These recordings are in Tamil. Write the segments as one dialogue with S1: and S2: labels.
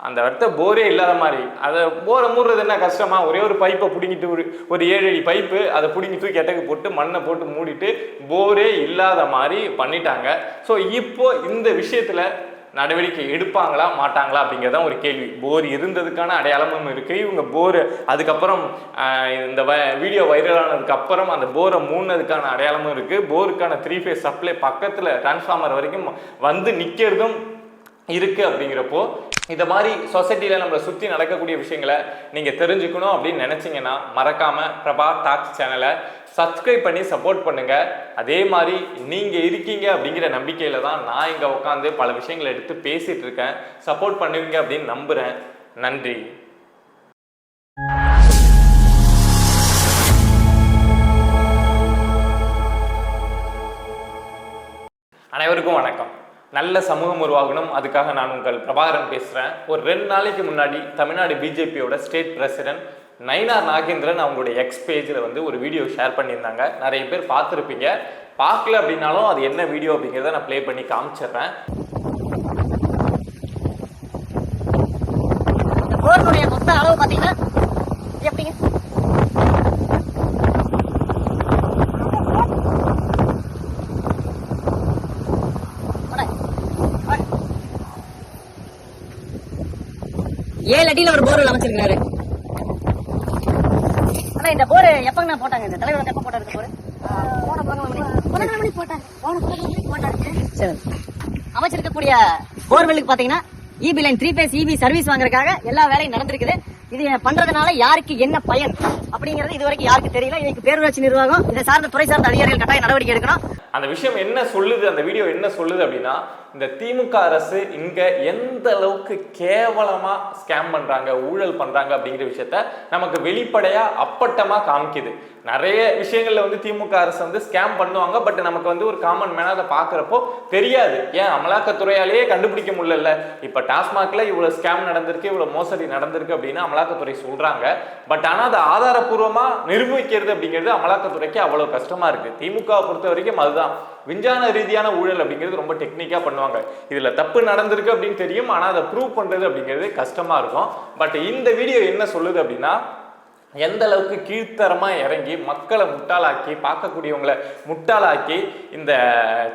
S1: அந்த இடத்த போரே இல்லாத மாதிரி. அதை போரை மூடுறது என்ன கஷ்டமா? ஒரே ஒரு பைப்பை பிடிங்கிட்டு ஒரு ஒரு ஏழு அடி பைப்பு அதை பிடிங்கி தூக்கி எட்டக்கு போட்டு மண்ணை போட்டு மூடிட்டு போரே இல்லாத மாதிரி பண்ணிட்டாங்க. ஸோ இப்போ இந்த விஷயத்தில் நடவடிக்கை எடுப்பாங்களா மாட்டாங்களா அப்படிங்கிறத ஒரு கேள்வி. போர் இருந்ததுக்கான அடையாளமும் இருக்குது இவங்க போர் அதுக்கப்புறம் இந்த வ- வீடியோ வைரலானதுக்கு அப்புறம் அந்த போரை மூடினதுக்கான அடையாளமும் இருக்குது போருக்கான த்ரீ ஃபேஸ் சப்ளை பக்கத்தில் டிரான்ஸ்ஃபார்மர் வரைக்கும் வந்து நிற்கிறதும் இருக்குது அப்படிங்கிறப்போ இந்த மாதிரி சொசைட்டியில் நம்மளை சுற்றி நடக்கக்கூடிய விஷயங்களை நீங்கள் தெரிஞ்சுக்கணும் அப்படின்னு நினச்சிங்கன்னா மறக்காமல் பிரபா டாக்ஸ் சேனலை சப்ஸ்கிரைப் பண்ணி சப்போர்ட் பண்ணுங்கள் அதே மாதிரி நீங்கள் இருக்கீங்க அப்படிங்கிற நம்பிக்கையில் தான் நான் இங்கே உட்காந்து பல விஷயங்களை எடுத்து பேசிகிட்டு இருக்கேன். சப்போர்ட் பண்ணுவீங்க அப்படின்னு நம்புகிறேன் நன்றி. அனைவருக்கும் வணக்கம். நல்ல சமூகம் உருவாகணும். அதுக்காக நான் உங்கள் பிரபாகரன் பேசுகிறேன் ஒரு ரெண்டு நாளைக்கு முன்னாடி தமிழ்நாடு பிஜேபியோட ஸ்டேட் பிரசிடென்ட் நயினார் நாகேந்திரன் அவங்களுடைய எக்ஸ் பேஜில் வந்து ஒரு வீடியோ ஷேர் பண்ணியிருந்தாங்க. நிறைய பேர் பார்த்துருப்பீங்க. பார்க்கல அப்படின்னாலும் அது என்ன வீடியோ அப்படிங்கிறத நான் ப்ளே பண்ணி காமிச்சிடுறேன்.
S2: போர்னுடைய மொத்த அளவு எப்படிங்க வாடா, வாடா. ஏழு அடியில ஒரு போர்வெல் அமைச்சிருக்காரு ஆனா இந்த போர் எப்பங்க போட்டாங்க? இந்த தலைவர் எப்ப போட்டாரு போர் அமைச்சிருக்கக்கூடிய போர்வெல்லுக்கு பாத்தீங்கன்னா EB line three phase EB service வாங்குறதுக்காக எல்லா வேலையும் நடந்திருக்குது. இது பண்றதுனால யாருக்கு என்ன பயன்? அப்படிங்கறது இது வரைக்கும் யாருக்கு தெரியல. இதுக்கு பேரூராட்சி நிர்வாகம் இதை சார்ந்த துறை சார்ந்த அதிகாரிகள் கட்டாய நடவடிக்கை எடுக்கணும்.
S1: அந்த விஷயம் என்ன சொல்லுது அந்த வீடியோ என்ன சொல்லுது அப்படின்னா இந்த திமுக அரசு இங்க எந்த அளவுக்கு கேவலமா ஸ்கேம் பண்றாங்க ஊழல் பண்றாங்க அப்படிங்கிற விஷயத்த நமக்கு வெளிப்படையா அப்பட்டமா காமிக்குது. நிறைய விஷயங்கள்ல வந்து திமுக அரசு வந்து ஸ்கேம் பண்ணுவாங்க பட் நமக்கு வந்து ஒரு காமன் மேனா அதை பாக்குறப்போ தெரியாது. ஏன்? அமலாக்கத்துறையாலேயே கண்டுபிடிக்க முடியல இப்ப டாஸ்மாக்ல இவ்வளவு ஸ்கேம் நடந்திருக்கு இவ்வளவு மோசடி நடந்திருக்கு அப்படின்னு அமலாக்கத்துறை சொல்றாங்க. பட் ஆனா அதை ஆதாரப்பூர்வமா நிரூபிக்கிறது அப்படிங்கிறது அமலாக்கத்துறைக்கு அவ்வளவு கஷ்டமா இருக்கு. திமுகவை பொறுத்த வரைக்கும் அதுதான். விஞ்ஞான ரீதியான ஊழல் அப்படிங்கிறது ரொம்ப டெக்னிக்கா பண்ணுவாங்க. இதுல தப்பு நடந்திருக்கு அப்படின்னு தெரியும். ஆனா அதை ப்ரூவ் பண்றது அப்படிங்கிறது கஷ்டமா இருக்கும். பட் இந்த வீடியோ என்ன சொல்லுது அப்படின்னா எந்த அளவுக்கு கீழ்த்தரமாக இறங்கி மக்களை முட்டாளாக்கி பார்க்கக்கூடியவங்களை முட்டாளாக்கி இந்த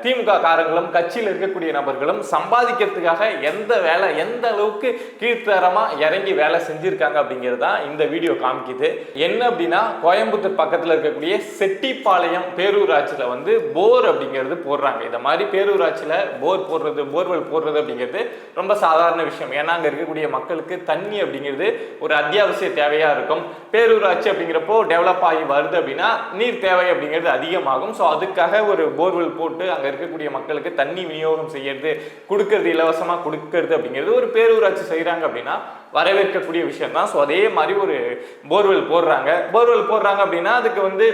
S1: திமுக காரங்களும் கட்சியில் இருக்கக்கூடிய நபர்களும் சம்பாதிக்கிறதுக்காக எந்த வேலை எந்த அளவுக்கு கீழ்த்தரமாக இறங்கி வேலை செஞ்சுருக்காங்க அப்படிங்கிறது தான் இந்த வீடியோ காமிக்குது. என்ன அப்படின்னா கோயம்புத்தூர் பக்கத்தில் இருக்கக்கூடிய செட்டிப்பாளையம் பேரூராட்சியில் வந்து போர் அப்படிங்கிறது போடுறாங்க. இந்த மாதிரி பேரூராட்சியில் போர் போடுறது போர்வெல் போடுறது அப்படிங்கிறது ரொம்ப சாதாரண விஷயம். ஏன்னா அங்கே இருக்கக்கூடிய மக்களுக்கு தண்ணி அப்படிங்கிறது ஒரு அத்தியாவசிய தேவையாக இருக்கும். பேர் பேரூராட்சி அப்படிங்கிறப்போ டெவலப் ஆகி வருது அப்படின்னா நீர் தேவை அப்படிங்கிறது அதிகமாகும். ஸோ அதுக்காக ஒரு போர்வெல் போட்டு அங்கே இருக்கக்கூடிய மக்களுக்கு தண்ணி விநியோகம் செய்யறது கொடுக்கறது இலவசமாக கொடுக்கறது அப்படிங்கிறது ஒரு பேரூராட்சி செய்கிறாங்க அப்படின்னா வரவேற்கக்கூடிய விஷயம் தான் ஸோ அதே மாதிரி ஒரு போர்வெல் போடுறாங்க. போர்வெல் போடுறாங்க அப்படின்னா அதுக்கு வந்து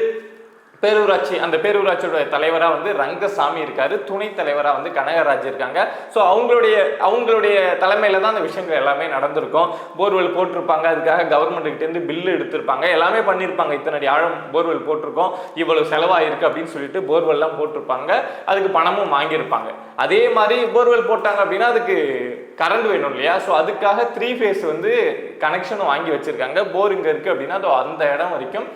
S1: பேரூராட்சி அந்த பேரூராட்சியோட தலைவராக வந்து ரங்கசாமி இருக்காரு. துணை தலைவராக வந்து கனகராஜ் இருக்காங்க. ஸோ அவங்களுடைய அவங்களுடைய தலைமையில் தான் அந்த விஷயங்கள் எல்லாமே நடந்திருக்கும். போர்வெல் போட்டிருப்பாங்க. அதுக்காக கவர்மெண்ட்டுக்கிட்டேருந்து பில்லு எடுத்திருப்பாங்க. எல்லாமே பண்ணியிருப்பாங்க இத்தனை ஆழம் போர்வெல் போட்டிருக்கோம். இவ்வளவு செலவாயிருக்கு அப்படின்னு சொல்லிட்டு போர்வெல்லாம் போட்டிருப்பாங்க. அதுக்கு பணமும் வாங்கியிருப்பாங்க. அதே மாதிரி போர்வெல் போட்டாங்க அப்படின்னா அதுக்கு கரண்ட் வேணும் இல்லையா? ஸோ அதுக்காக த்ரீ ஃபேஸ் வந்து கனெக்ஷனும் வாங்கி வச்சிருக்காங்க. போர் இங்கே இருக்குது அப்படின்னா அதோ அந்த இடம் வரைக்கும்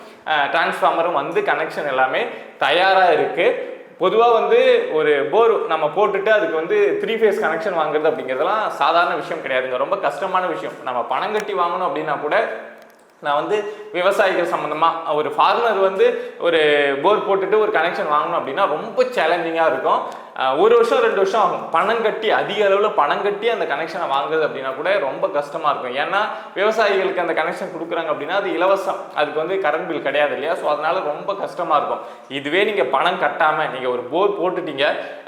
S1: டிரான்ஸ்ஃபார்மரும் வந்து கனெக்ஷன் எல்லாமே தயாராக இருக்குது பொதுவாக வந்து ஒரு போர் நம்ம போட்டுட்டு அதுக்கு வந்து த்ரீ ஃபேஸ் கனெக்ஷன் வாங்குறது அப்படிங்கிறதுலாம் சாதாரண விஷயம் கிடையாதுங்க. ரொம்ப கஷ்டமான விஷயம். நம்ம பணம் கட்டி வாங்கணும் அப்படின்னா கூட நான் வந்து விவசாயிகள் சம்மந்தமாக ஒரு ஃபார்மர் வந்து ஒரு போர் போட்டுட்டு ஒரு கனெக்ஷன் வாங்கணும் அப்படின்னா ரொம்ப சேலஞ்சிங்காக இருக்கும். ஒரு வருஷம் ரெண்டு வருஷம் ஆகும். பணம் கட்டி அதிக அளவில் பணம் கட்டி அந்த கனெக்ஷனை வாங்குறது அப்படின்னா கூட ரொம்ப கஷ்டமாக இருக்கும். ஏன்னா விவசாயிகளுக்கு அந்த கனெக்ஷன் கொடுக்குறாங்க அப்படின்னா அது இலவசம். அதுக்கு வந்து கரண்ட் பில் கிடையாது இல்லையா? ஸோ அதனால ரொம்ப கஷ்டமாக இருக்கும். இதுவே நீங்கள் பணம் கட்டாமல் நீங்கள் ஒரு போர் போட்டுட்டீங்க.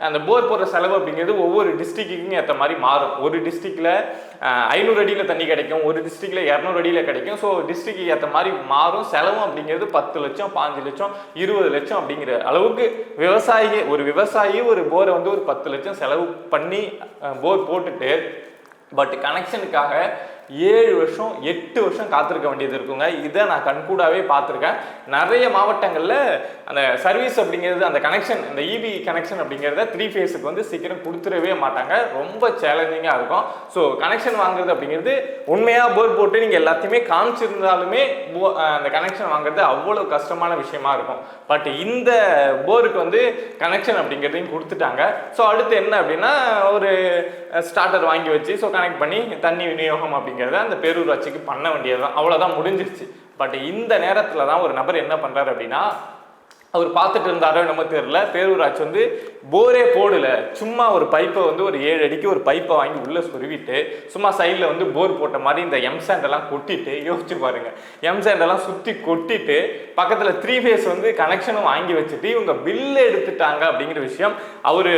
S1: அந்த போர் போடுற செலவு அப்படிங்கிறது ஒவ்வொரு டிஸ்ட்ரிக்ட்டுக்கும் ஏற்ற மாதிரி மாறும். ஒரு டிஸ்ட்ரிக்டில் ஐநூறு அடியில் தண்ணி கிடைக்கும் ஒரு டிஸ்ட்ரிக்டில் இரநூறு அடியில் கிடைக்கும். ஸோ டிஸ்ட்ரிக்ட் ஏற்ற மாதிரி மாறும். செலவும் அப்படிங்கிறது பத்து லட்சம் பாஞ்சு லட்சம் இருபது லட்சம் அப்படிங்கிற அளவுக்கு விவசாயி ஒரு விவசாயி ஒரு போரை வந்து ஒரு பத்து லட்சம் செலவு பண்ணி போர் போட்டுட்டு பட் கனெக்ஷனுக்காக ஏழு வருஷம் எட்டு வருஷம் காத்திருக்க வேண்டியது இருக்குங்க. இதை நான் கண்கூடாவே பார்த்துருக்கேன். நிறைய மாவட்டங்களில் அந்த சர்வீஸ் அப்படிங்கிறது அந்த கனெக்ஷன் இந்த இபி கனெக்ஷன் அப்படிங்கிறத த்ரீ ஃபேஸுக்கு வந்து சீக்கிரம் கொடுத்துடவே மாட்டாங்க. ரொம்ப சேலஞ்சிங்காக இருக்கும். ஸோ கனெக்ஷன் வாங்குறது அப்படிங்கிறது உண்மையாக போர் போட்டு நீங்கள் எல்லாத்தையுமே காமிச்சிருந்தாலுமே அந்த கனெக்ஷன் வாங்குறது அவ்வளோ கஷ்டமான விஷயமா இருக்கும். பட் இந்த போருக்கு வந்து கனெக்ஷன் அப்படிங்கிறதையும் கொடுத்துட்டாங்க. ஸோ அடுத்து என்ன அப்படின்னா ஒரு ஸ்டார்டர் வாங்கி வச்சு ஸோ கனெக்ட் பண்ணி தண்ணி விநியோகம் அப்படிங்கிறத அந்த பேரூராட்சிக்கு பண்ண வேண்டியது தான் அவ்வளோதான் முடிஞ்சிருச்சு. பட் இந்த நேரத்தில் தான் ஒரு நபர் என்ன பண்ணுறாரு அப்படின்னா அவர் பார்த்துட்டு இருந்தாரோ என்னமோ தெரியல. பேரூராட்சி வந்து போரே போடல. சும்மா ஒரு பைப்பை வந்து ஒரு ஏழு அடிக்கு ஒரு பைப்பை வாங்கி உள்ளே சொருவிட்டு சும்மா சைடில் வந்து போர் போட்ட மாதிரி இந்த எம் எல்லாம் கொட்டிட்டு யோசிச்சு பாருங்க. எம் சுற்றி கொட்டிட்டு பக்கத்தில் த்ரீ ஃபேஸ் வந்து கனெக்ஷனும் வாங்கி வச்சுட்டு இவங்க பில்லு எடுத்துட்டாங்க அப்படிங்கிற விஷயம் அவர்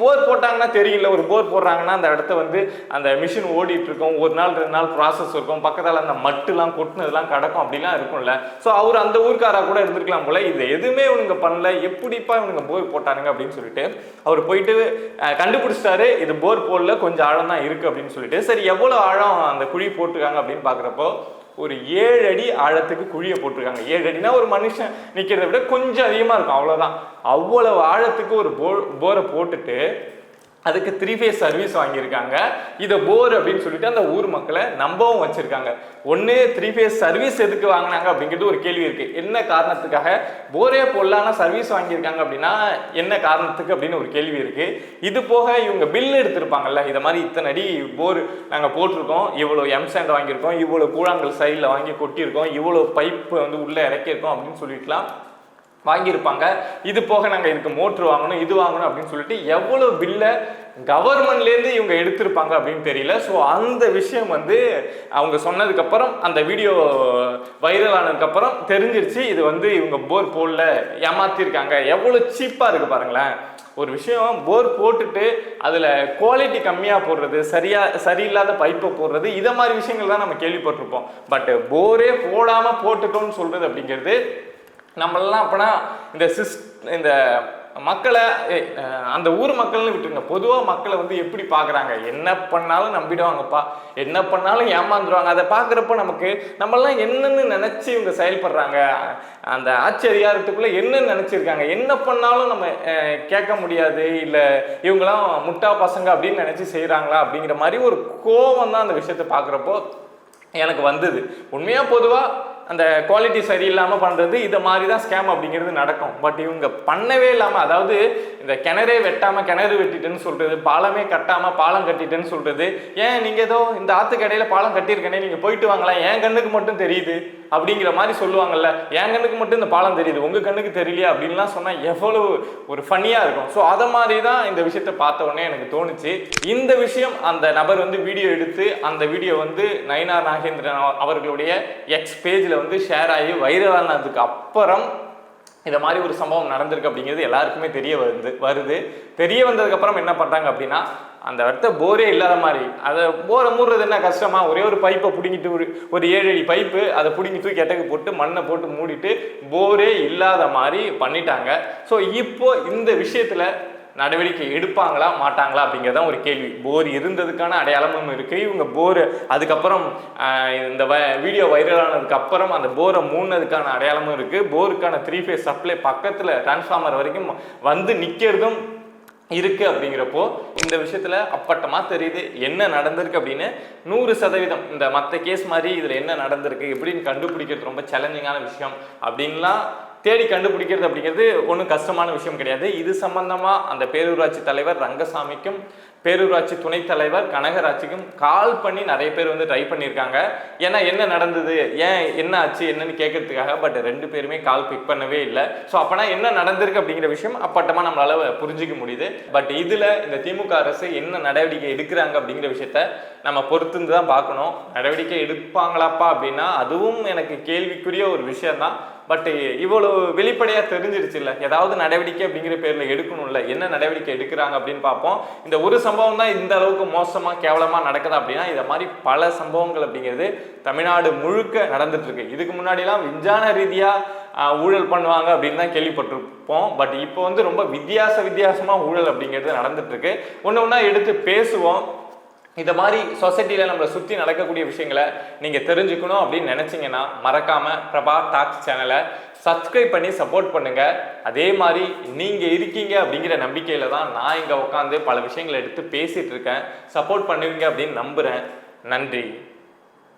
S1: போர் போட்டாங்கன்னா தெரியல. ஒரு போர் போடுறாங்கன்னா அந்த இடத்த வந்து அந்த மிஷின் ஓடிட்டு இருக்கும். ஒரு நாள் ரெண்டு நாள் ப்ராசஸ் இருக்கும். பக்கத்தில் அந்த மட்டுலாம் கொட்டினதுலாம் கிடக்கும். அப்படிலாம் இருக்கும்ல. ஸோ அவர் அந்த ஊருக்காராக கூட இருந்திருக்கலாம் போல. இது எதுவுமே இவனுங்க பண்ணல. எப்படிப்பா இவனுங்க போர் போட்டானுங்க அப்படின்னு சொல்லிட்டு அவர் போயிட்டு கண்டுபிடிச்சிட்டாரு இது போர் போடல கொஞ்சம் ஆழம் தான் இருக்கு அப்படின்னு சொல்லிட்டு. சரி எவ்வளோ ஆழம் அந்த குழி போட்டிருக்காங்க அப்படின்னு பார்க்குறப்போ ஒரு ஏழு அடி ஆழத்துக்கு குழியை போட்டிருக்காங்க. ஏழு அடினா ஒரு மனுஷன் நிற்கிறத விட கொஞ்சம் அதிகமாக இருக்கும். அவ்வளோதான் அவ்வளவு ஆழத்துக்கு ஒரு போர் போரை போட்டுட்டு அதுக்கு த்ரீ ஃபேஸ் சர்வீஸ் வாங்கியிருக்காங்க. இதை போர் அப்படின்னு சொல்லிட்டு அந்த ஊர் மக்களை நம்பவும் வச்சுருக்காங்க. ஒன்று த்ரீ ஃபேஸ் சர்வீஸ் எதுக்கு வாங்கினாங்க அப்படிங்கிறது ஒரு கேள்வி இருக்குது என்ன காரணத்துக்காக? போரே போடலான சர்வீஸ் வாங்கியிருக்காங்க அப்படின்னா என்ன காரணத்துக்கு அப்படின்னு ஒரு கேள்வி இருக்குது இது போக இவங்க பில் எடுத்திருப்பாங்கல்ல இதை மாதிரி இத்தனை அடி போர் நாங்கள் போட்டிருக்கோம். இவ்வளோ எம்சாண்ட் வாங்கியிருக்கோம். இவ்வளோ கூழாங்கல் சைடில் வாங்கி கொட்டியிருக்கோம். இவ்வளோ பைப் வந்து உள்ளே இறக்கியிருக்கோம் அப்படின்னு சொல்லிட்டுலாம் வாங்கியிருப்பாங்க. இது போக நாங்கள் இதுக்கு மோட்ரு வாங்கணும் இது வாங்கணும் அப்படின்னு சொல்லிட்டு எவ்வளோ பில்லை கவர்மெண்ட்லேருந்து இவங்க எடுத்திருப்பாங்க அப்படின்னு தெரியல. ஸோ அந்த விஷயம் வந்து அவங்க சொன்னதுக்கப்புறம் அந்த வீடியோ வைரல் ஆனதுக்கப்புறம் தெரிஞ்சிருச்சு. இது வந்து இவங்க போர் போடல ஏமாத்திருக்காங்க. எவ்வளோ சீப்பாக இருக்குது பாருங்களேன். ஒரு விஷயம் போர் போட்டுட்டு அதில் குவாலிட்டி கம்மியாக போடுறது சரியாக சரியில்லாத பைப்பை போடுறது இதை மாதிரி விஷயங்கள் தான் நம்ம கேள்விப்பட்டிருப்போம். பட் போரே போடாமல் போட்டுட்டோம்னு சொல்கிறது அப்படிங்கிறது நம்மளெல்லாம் அப்பனா இந்த சிஸ் இந்த மக்களை அந்த ஊர் மக்கள்னு விட்டுருங்க. பொதுவாக மக்களை வந்து எப்படி பார்க்குறாங்க என்ன பண்ணாலும் நம்பிடுவாங்கப்பா. என்ன பண்ணாலும் ஏமாந்துருவாங்க. அதை பார்க்குறப்ப நமக்கு நம்மளாம் என்னென்னு நினச்சி இவங்க செயல்படுறாங்க. அந்த ஆட்சி அதிகாரத்துக்குள்ளே என்னன்னு நினச்சிருக்காங்க. என்ன பண்ணாலும் நம்ம கேட்க முடியாது. இல்லை இவங்களாம் முட்டா பசங்க அப்படின்னு நினச்சி செய்கிறாங்களா அப்படிங்கிற மாதிரி ஒரு கோவம் தான் அந்த விஷயத்தை பார்க்குறப்போ எனக்கு வந்தது. உண்மையாக பொதுவாக அந்த குவாலிட்டி சரியில்லாமல் பண்ணுறது இதை மாதிரி தான் ஸ்கேம் அப்படிங்கிறது நடக்கும். பட் இவங்க பண்ணவே இல்லாமல் அதாவது இந்த கிணறே வெட்டாமல் கிணறு வெட்டிட்டேன்னு சொல்கிறது பாலமே கட்டாமல் பாலம் கட்டிட்டேன்னு சொல்கிறது ஏன் நீங்கள் ஏதோ இந்த ஆற்றுக்கடையில் பாலம் கட்டியிருக்கேனே நீங்கள் போயிட்டு வாங்கலாம் என் கண்ணுக்கு மட்டும் தெரியுது அப்படிங்கிற மாதிரி சொல்லுவாங்கல்ல. என் கண்ணுக்கு மட்டும் இந்த பாலம் தெரியுது. உங்கள் கண்ணுக்கு தெரியலையா அப்படின்லாம் சொன்னால் எவ்வளவு ஒரு ஃபன்னியாக இருக்கும். ஸோ அதை மாதிரி தான் இந்த விஷயத்தை பார்த்த உடனே எனக்கு தோணுச்சு. இந்த விஷயம் அந்த நபர் வந்து வீடியோ எடுத்து அந்த வீடியோ வந்து நயனார் நாகேந்திரன் அவர்களுடைய எக்ஸ் பேஜில் வந்து ஷேர் ஆகி வைரலானதுக்கு அப்புறம் இந்த மாதிரி ஒரு சம்பவம் நடந்திருக்கு அப்படிங்கிறது எல்லாருக்குமே தெரிய வருது வருது. தெரிய வந்ததுக்கப்புறம் என்ன பண்ணுறாங்க அப்படின்னா அந்த இடத்த போரே இல்லாத மாதிரி அதை போரை மூடுறது என்ன கஷ்டமா? ஒரே ஒரு பைப்பை பிடுங்கிட்டு ஒரு ஒரு ஏழு அடி பைப்பு அதை பிடுங்கி தூக்கி எட்டக்கு போட்டு மண்ணை போட்டு மூடிட்டு போரே இல்லாத மாதிரி பண்ணிட்டாங்க. ஸோ இப்போ இந்த விஷயத்தில் நடவடிக்கை எடுப்பாங்களா மாட்டாங்களா அப்படிங்கிறது தான் ஒரு கேள்வி. போர் இருந்ததுக்கான அடையாளமும் இருக்குது இவங்க போர் அதுக்கப்புறம் இந்த வ வீடியோ வைரலானதுக்கு அப்புறம் அந்த போரை மூடினதுக்கான அடையாளமும் இருக்குது போருக்கான த்ரீ ஃபேஸ் சப்ளை பக்கத்தில் டிரான்ஸ்ஃபார்மர் வரைக்கும் வந்து நிற்கிறதும் இருக்கு அப்படிங்கிறப்போ இந்த விஷயத்துல அப்பட்டமா தெரியுது. என்ன நடந்திருக்கு அப்படின்னு நூறு சதவீதம். இந்த மற்ற கேஸ் மாதிரி இதுல என்ன நடந்திருக்கு எப்படின்னு கண்டுபிடிக்கிறது ரொம்ப சேலஞ்சிங்கான விஷயம். அப்படின்லாம் தேடி கண்டுபிடிக்கிறது அப்படிங்கிறது ஒன்றும் கஷ்டமான விஷயம் கிடையாது. இது சம்பந்தமாக அந்த பேரூராட்சி தலைவர் ரங்கசாமிக்கும் பேரூராட்சி துணைத் தலைவர் கனகராட்சிக்கும் கால் பண்ணி நிறைய பேர் வந்து ட்ரை பண்ணியிருக்காங்க. ஏன்னா என்ன நடந்தது? ஏன் என்ன ஆச்சு? என்னன்னு கேட்கறதுக்காக பட் ரெண்டு பேருமே கால் பிக் பண்ணவே இல்லை. ஸோ அப்போனா என்ன நடந்திருக்கு அப்படிங்கிற விஷயம் அப்பட்டமாக நம்மளால் புரிஞ்சிக்க முடியுது. பட் இதில் இந்த திமுக அரசு என்ன நடவடிக்கை எடுக்கிறாங்க அப்படிங்கிற விஷயத்த நம்ம பொறுத்திருந்து தான் பார்க்கணும். நடவடிக்கை எடுப்பாங்களாப்பா அப்படின்னா அதுவும் எனக்கு கேள்விக்குரிய ஒரு விஷயம் தான் பட் இவ்வளவு வெளிப்படையா தெரிஞ்சிருச்சு இல்ல ஏதாவது நடவடிக்கை அப்படிங்கிற பேர்ல எடுக்கணும்ல? என்ன நடவடிக்கை எடுக்கிறாங்க அப்படின்னு பார்ப்போம். இந்த ஒரு சம்பவம் தான் இந்த அளவுக்கு மோசமா கேவலமா நடக்குது அப்படின்னா இதை மாதிரி பல சம்பவங்கள் அப்படிங்கிறது தமிழ்நாடு முழுக்க நடந்துட்டு இருக்கு. இதுக்கு முன்னாடிலாம் விஞ்ஞான ரீதியா ஊழல் பண்ணுவாங்க அப்படின்னு தான் கேள்விப்பட்டிருப்போம். பட் இப்போ வந்து ரொம்ப வித்தியாச வித்தியாசமா ஊழல் அப்படிங்கிறது நடந்துட்டு இருக்கு. ஒன்று ஒன்றா எடுத்து பேசுவோம். இந்த மாதிரி சொசைட்டியில் நம்மளை சுற்றி நடக்கக்கூடிய விஷயங்களை நீங்கள் தெரிஞ்சுக்கணும் அப்படின்னு நினச்சிங்கன்னா மறக்காமல் பிரபா டாக்ஸ் சேனலை சப்ஸ்கிரைப் பண்ணி சப்போர்ட் பண்ணுங்கள் அதே மாதிரி நீங்கள் இருக்கீங்க அப்படிங்கிற நம்பிக்கையில் தான் நான் இங்கே உட்காந்து பல விஷயங்களை எடுத்து பேசிகிட்டு இருக்கேன். சப்போர்ட் பண்ணுவீங்க அப்படின்னு நம்புகிறேன் நன்றி.